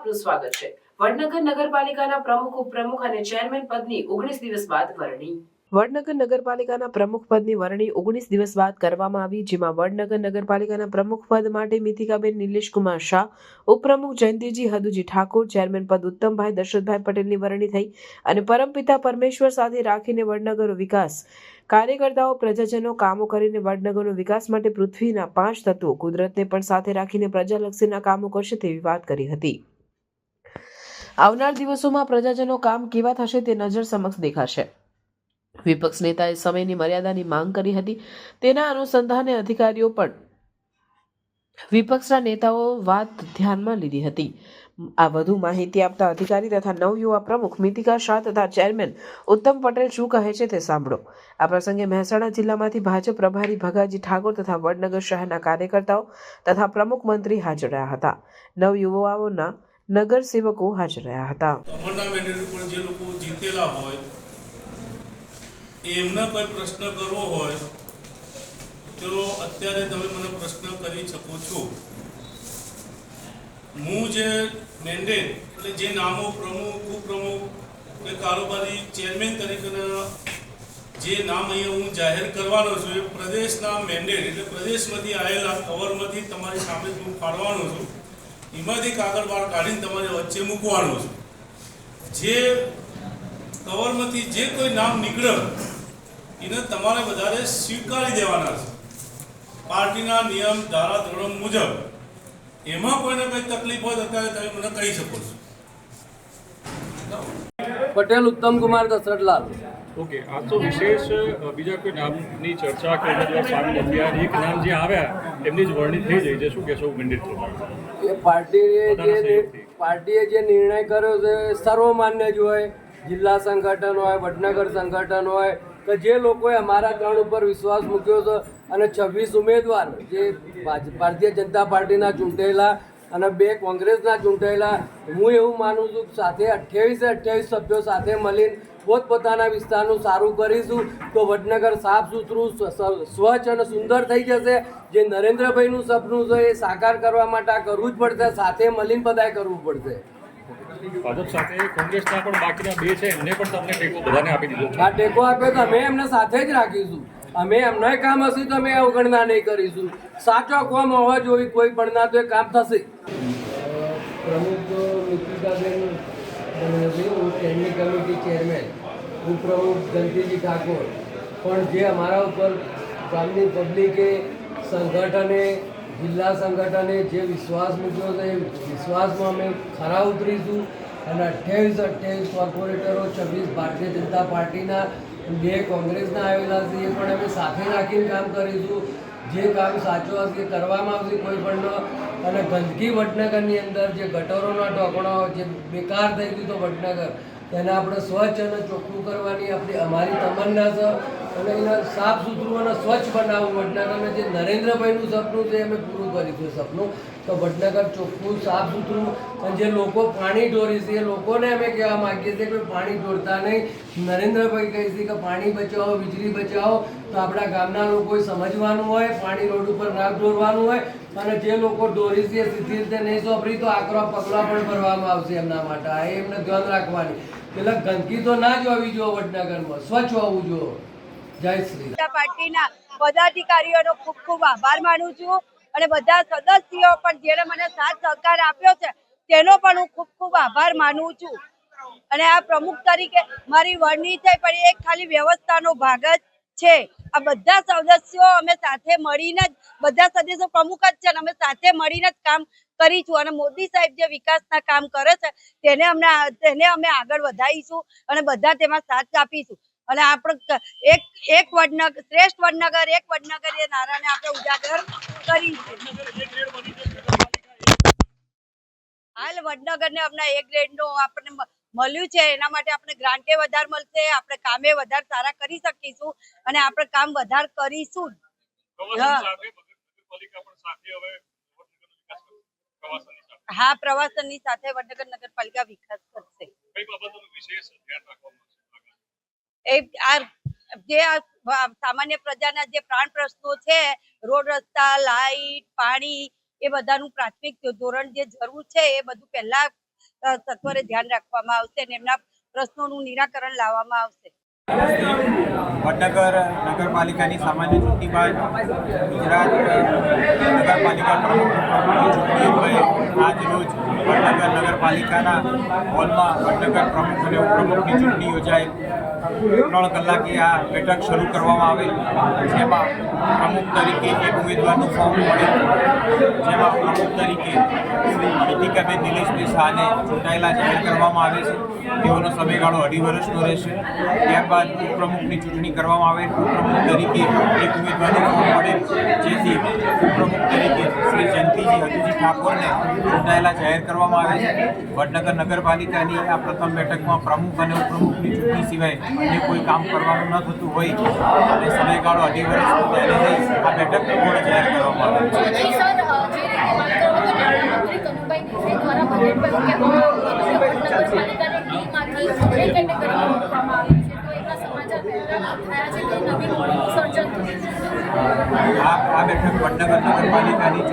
આપનું સ્વાગત છે. વડનગર નગરપાલિકાના પ્રમુખ ઉપપ્રમુખ અને ચેરમેન પદની ઓગણીસ દિવસ બાદ વરણી. વડનગર નગરપાલિકાના પ્રમુખ પદની વરણી ઓગણીસ દિવસ બાદ કરવામાં આવી, જેમાં વડનગર નગરપાલિકાના પ્રમુખ પદ માટે મિથિકાબેન નિલેશકુમાર શાહ, ઉપપ્રમુખ જયંતિજી હદુજી ઠાકોર, ચેરમેન પદ ઉત્તમભાઈ દશરથભાઈ પટેલની વરણી થઈ અને પરમપિતા પરમેશ્વર સાથે રાખીને વડનગરનો વિકાસ. કાર્યકર્તાઓ, પ્રજાજનો કામો કરીને વડનગરનો વિકાસ માટે પૃથ્વીના પાંચ તત્વો કુદરતને પણ સાથે રાખીને પ્રજાલક્ષીના કામો કરશે તેવી વાત કરી હતી. આવનાર દિવસોમાં પ્રજાજનો કામ કેવા થશે તે નજર સમક્ષ દેખાશે. વિપક્ષ નેતાએ સમયની મર્યાદાની માંગ કરી હતી. તેના અનુસંધાને અધિકારીઓ પણ વિપક્ષના નેતાઓ વાત ધ્યાનમાં લીધી હતી. આ વધુ માહિતી આપતા અધિકારી તથા નવયુવા પ્રમુખ મિતિકા શાહ તથા ચેરમેન ઉત્તમ પટેલ શું કહે છે તે સાંભળો. આ પ્રસંગે મહેસાણા જિલ્લામાંથી ભાજપ પ્રભારી ભગાજી ઠાકોર તથા વડનગર શહેરના કાર્યકર્તાઓ તથા પ્રમુખ મંત્રી હાજર રહ્યા હતા. નવયુવાઓના નગર સેવકો હાજર રહ્યા હતા. ઉપર જે લોકો જીતેલા હોય, એમને કોઈ પ્રશ્ન કરવો હોય તો અત્યારે તમે મને પ્રશ્ન કરી શકો છો. હું જે મેન્ડેટ એટલે જે નામો પ્રમુખ ઉપપ્રમુખ કે કારોબારી ચેરમેન તરીકેના જે નામ અહીંયા હું જાહેર કરવાનો છું, એ પ્રદેશના મેન્ડેટ એટલે પ્રદેશમાંથી આવેલા કવરમાંથી તમારી સામે હું ફાળવાનો છું. એમાંથી કાગળ બહાર કાઢીને તમારે વચ્ચે મૂકવાનું છે. જે કવરમાંથી જે કોઈ નામ નીકળે એને તમારે બધાને સ્વીકારી દેવાના છે. પાર્ટીના નિયમ ધારા ધોરણ મુજબ. એમાં કોઈને કંઈ તકલીફ હોય અત્યારે તમે મને કહી શકો છો. પટેલ ઉત્તમ કુમાર દશરથલાલ. ઓકે આ તો વિશેષ બીજા કોઈ નામની ચર્ચા કે સામે નથી આ એક નામ જે આવ્યા એમની જ વરણી થઈ જાય છે. શું કહેશો મેન્ડેટ પ્રમાણે એ પાર્ટીએ જે પાર્ટીએ જે નિર્ણય કર્યો છે એ સર્વમાન્ય જ હોય. જિલ્લા સંગઠન હોય વડનગર સંગઠન હોય કે જે લોકોએ અમારા ગણ ઉપર વિશ્વાસ મૂક્યો છે અને છવ્વીસ ઉમેદવાર જે ભારતીય જનતા પાર્ટીના ચૂંટાયેલા અને બે કોંગ્રેસના ચૂંટાયેલા હું એવું માનું છું કે સાથે અઠ્યાવીસે અઠ્યાવીસ સભ્યો સાથે મળીને પોતપોતાના વિસ્તારનું સારું કરીશું તો વડનગર સાફ સુથરું સ્વ- સ્વ- સ્વચ્છ અને સુંદર થઈ જશે. જે નરેન્દ્રભાઈનું સપનું છે એ સાકાર કરવા માટે આ કરવું જ પડશે સાથે મળીને બધાએ કરવું પડશે. ભાજપ સાથે કોંગ્રેસના પણ બાકીના બે છે એમને પણ તમને ટેકો બધાને આપી દીધો છે. આ ટેકો આપ્યો તો અમે એમને સાથે જ રાખીશું. અમે એમનો કામ હશે તો અમે અવગણના નહીં કરીશું. સાચો કોમ હોવા જોઈએ કોઈ પણ ના તો એ કામ થશે. પ્રમુખ મિત્રિકાબેન સ્ટેન્ડિંગ કમિટી ચેરમેન ઉપપ્રમુખ જંતીજી ઠાકોર. પણ જે અમારા ઉપર ગામની પબ્લિકે સંગઠને, જિલ્લા સંગઠને જે વિશ્વાસ મૂક્યો છે એ વિશ્વાસમાં અમે ખરા ઉતરીશું અને અઠ્યાવીસ અઠ્યાવીસ કોર્પોરેટરો છવ્વીસ ભારતીય જનતા પાર્ટીના, બે કોંગ્રેસના આવેલા છે એ પણ અમે સાથે રાખીને કામ કરીશું. જે કામ સાચું હશે કરવામાં આવશે, કોઈ પણનો અને ગંદકી વડનગરની અંદર જે ગટરોના ઢોકણાઓ જે બેકાર થઈ ગયું તો વડનગર, તેને આપણે સ્વચ્છ અને ચોખ્ખું કરવાની આપણી અમારી તમન્ના છે. અને એને સાફ સુથરું અને સ્વચ્છ બનાવવું. વડનગરને જે નરેન્દ્રભાઈનું સપનું છે અમે પૂરું કરીશું એ સપનું. તો વડનગર ચોખ્ખું, સાફ સુથરું અને જે લોકો પાણી ઢોરી છે એ લોકોને અમે કહેવા માગીએ છીએ કે પાણી ઢોરતા નહીં. નરેન્દ્રભાઈ કહે કે પાણી બચાવો, વીજળી બચાવો. તો આપણા ગામના લોકોએ સમજવાનું હોય, પાણી રોડ ઉપર ના ઢોરવાનું હોય અને જે લોકો ઢોરી છે એ સીધી રીતે નહીં સોંપરી, તો આકરા પગલાં પણ ભરવામાં આવશે એમના માટે. આ એમને ધ્યાન રાખવાની. એટલે ગંદકી તો ના જ હોવી જોઈએ વડનગરમાં. સ્વચ્છ હોવું જોઈએ. પાર્ટીના પદાધિકારીઓનો ખૂબ ખૂબ આભાર માનું છું અને બધા સદસ્યો પણ જેણે મને સાથ સહકાર આપ્યો છે, તેનો પણ હું ખૂબ ખૂબ આભાર માનું છું. અને આ પ્રમુખ તરીકે મારી વરણી છે પણ એક ખાલી વ્યવસ્થાનો ભાગ જ છે. આ બધા સદસ્યો અમે સાથે મળીને જ, બધા સદસ્યો પ્રમુખ જ છે અને અમે સાથે મળીને જ કામ કરીશું. અને મોદી સાહેબ જે વિકાસના કામ કરે છે, તેને અમને તેને અમે આગળ વધારીશું અને બધા તેમાં સાથ આપીશું. અને આપણે એક એક વડનગર શ્રેષ્ઠ વડનગર એક વડનગર એ નારાને આપણે ઉજાગર કરી હાલ વડનગરને હમણાં એક ગ્રેડનું આપણને મળ્યું છે. એના માટે આપણે ગ્રાન્ટે વધારે મળશે આપણે કામે વધારે સારા કરી શકીશું અને આપણે કામ વધારે કરીશું. હા. પ્રવાસનની સાથે. વડનગર નગરપાલિકા વિકાસ કરશે કઈ બાબતોનું વિશેષ ધ્યાન રાખવામાં આવશે એ આ જે સામાન્ય પ્રજાના જે પ્રાણ પ્રશ્નો છે, રોડ રસ્તા, લાઈટ, પાણી, એ બધાનું પ્રાથમિક ધોરણ જે જરૂર છે, એ બધું પહેલા સત્વરે ધ્યાન રાખવામાં આવશે અને એમના પ્રશ્નોનું નિરાકરણ લાવવામાં આવશે. વડનગર, નગરપાલિકાની સામાન્ય ચૂંટણી બાદ ગુજરાત નગરપાલિકા પ્રમુખની ચૂંટણી અન્વયે આજ રોજ વડનગર નગરપાલિકાના હોલમાં વડનગર પ્રમુખ અને ઉપપ્રમુખની ચૂંટણી યોજાઈ. ત્રણ કલાકે આ બેઠક શરૂ કરવામાં આવેલ, જેમાં પ્રમુખ તરીકે એક ઉમેદવારનું ફોર્મ મળે, જેમાં પ્રમુખ તરીકે શ્રી નીતિકાબેન નિલેશભાઈ શાહને ચૂંટાયેલા જાહેર કરવામાં આવે છે. તેઓનો સમયગાળો અઢી વર્ષનો રહેશે. ત્યારબાદ ઉપપ્રમુખની ચૂંટણી કરવામાં આવે. ઉપપ્રમુખ તરીકે એક ઉમેદવારને ફોર્મ મળે. જેથી ઉપપ્રમુખ તરીકે શ્રી જયંતિજી હજુજી ઠાકોરને ચૂંટાયેલા જાહેર કરવામાં આવે છે. વડનગર નગરપાલિકાની આ પ્રથમ બેઠકમાં પ્રમુખ અને ઉપપ્રમુખની ચૂંટણી સિવાય અન્ય કોઈ કામ કરવાનું ન થતું હોય. અને સમયગાળો અઢી વર્ષનો આ બેઠક પૂર્ણ જાહેર કરવામાં આવે? છે નહીં સર અ, જે રીતે વાત કરો તો નાણામંત્રી કનુભાઈ આવ્યું કે વડનગરપાલિકાને ડીમાંથી એ કેટેગરીમાં મૂકવામાં આવી છે તો એના નગરપાલિકાની